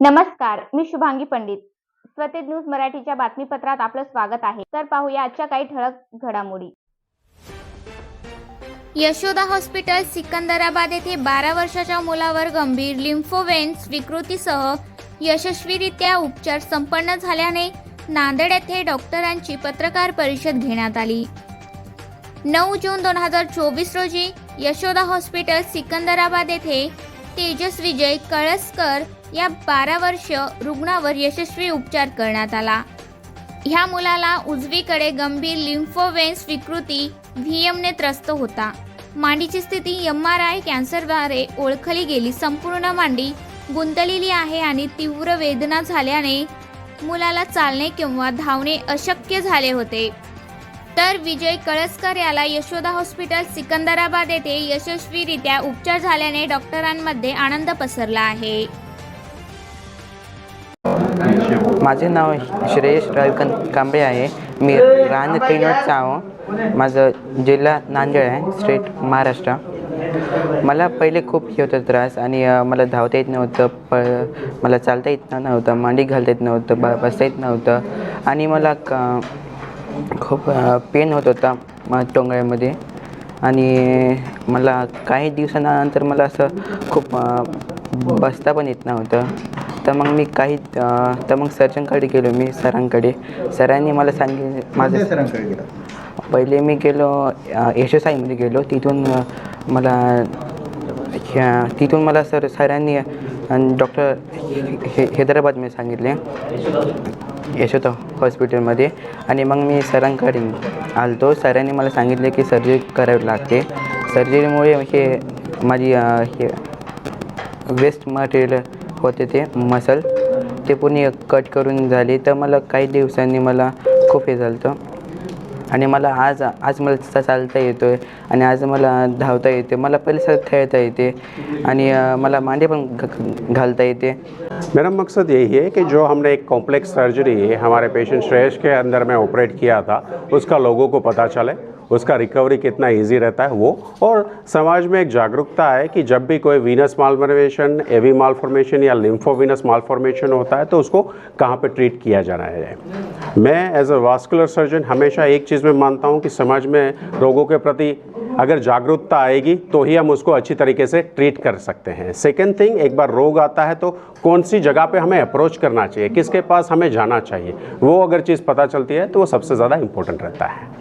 नमस्कार मी शुभांगी पंडित. स्वतेज न्यूज मराठीच्या बातमीपत्रात आपलं स्वागत आहे. तर पाहूया आजच्या काही ठळक घडामोडी. यशोदा हॉस्पिटल सिकंदराबाद येथे बारा वर्षाच्या मुलावर गंभीर लिम्फोवेन्स विकृतीसह यशस्वीरित्या उपचार संपन्न झाल्याने नांदेड येथे डॉक्टरांची पत्रकार परिषद घेण्यात आली. नऊ जून दोन हजार चोवीस रोजी यशोदा हॉस्पिटल सिकंदराबाद येथे तेजस विजय कळसकर या बारा वर्ष रुग्णावर यशस्वी उपचार करण्यात आला. ह्या मुलाला उजवीकडे गंभीर लिम्फोवेन्स विकृती व्हीएमने त्रस्त होता. मांडीची स्थिती एम आर आय कॅन्सरद्वारे ओळखली गेली. संपूर्ण मांडी गुंतलेली आहे आणि तीव्र वेदना झाल्याने मुलाला चालणे किंवा धावणे अशक्य झाले होते. तर विजय कळसकर याला यशोदा हॉस्पिटल सिकंदराबाद येथे यशस्वीरित्या उपचार झाल्याने डॉक्टरांमध्ये आनंद पसरला आहे. माझे नाव श्रेयश रविकांत कांबळे आहे. मी रान त्रिनोटचा आहो माझं जिल्हा नांदेड आहे स्टेट महाराष्ट्र. मला पहिले खूप हे होतं त्रास आणि मला धावता येत नव्हतं प मला चालता येत नव्हतं मांडी घालता येत नव्हतं ब बसता येत नव्हतं. आणि मला क खूप पेन होत होता मा टोंगळ्यामध्ये. आणि मला काही दिवसानंतर मला असं खूप बसता पण येत नव्हतं. तर मग मी काही तर मग सर्जनकडे गेलो मी सरांकडे. सरांनी मला सांगितलं माझ्या माझं सरांकडे गेला? पहिले मी गेलो आयमध्ये गेलो. तिथून मला ह्या- तिथून मला सर सरांनी आणि डॉक्टर हे हैदराबादमध्ये सांगितले. यशोदा हॉस्पिटलमध्ये. आणि मग मी सरांकडे आलतो. सरांनी मला सांगितले की सर्जरी करावी लागते. सर्जरीमुळे हे माझी हे वेस्ट मटेरियल होते ते मसल ते पूर्ण कट करून झाले. तर मला काही दिवसांनी मला खूप हे झालं होतं. आणि मला आज आज मला तिथं चालता येतो आहे आणि आज मला धावता येते मला पहिले सर खेळता येते आणि मला मांडे पण घालता येते. मेरा मकसद यही है कि जो हमने एक कॉम्प्लेक्स सर्जरी हमारे पेशेंट श्रेयस के अंदर में ऑपरेट किया था उसका लोगों को पता चले। उसका रिकवरी कितना इजी रहता है वो। और समाज में एक जागरूकता है कि जब भी कोई वीनस मालफॉर्मेशन एवी मालफॉर्मेशन या लिम्फोवीनस मालफॉर्मेशन होता है तो उसको कहाँ पे ट्रीट किया जाना है? मैं एज अ वास्कुलर सर्जन हमेशा एक चीज़ में मानता हूँ कि समाज में रोगों के प्रति अगर जागरूकता आएगी तो ही हम उसको अच्छी तरीके से ट्रीट कर सकते हैं। सेकेंड थिंग एक बार रोग आता है तो कौन सी जगह पे हमें अप्रोच करना चाहिए? किसके पास हमें जाना चाहिए? वो अगर चीज़ पता चलती है तो वो सबसे ज़्यादा इम्पोर्टेंट रहता है।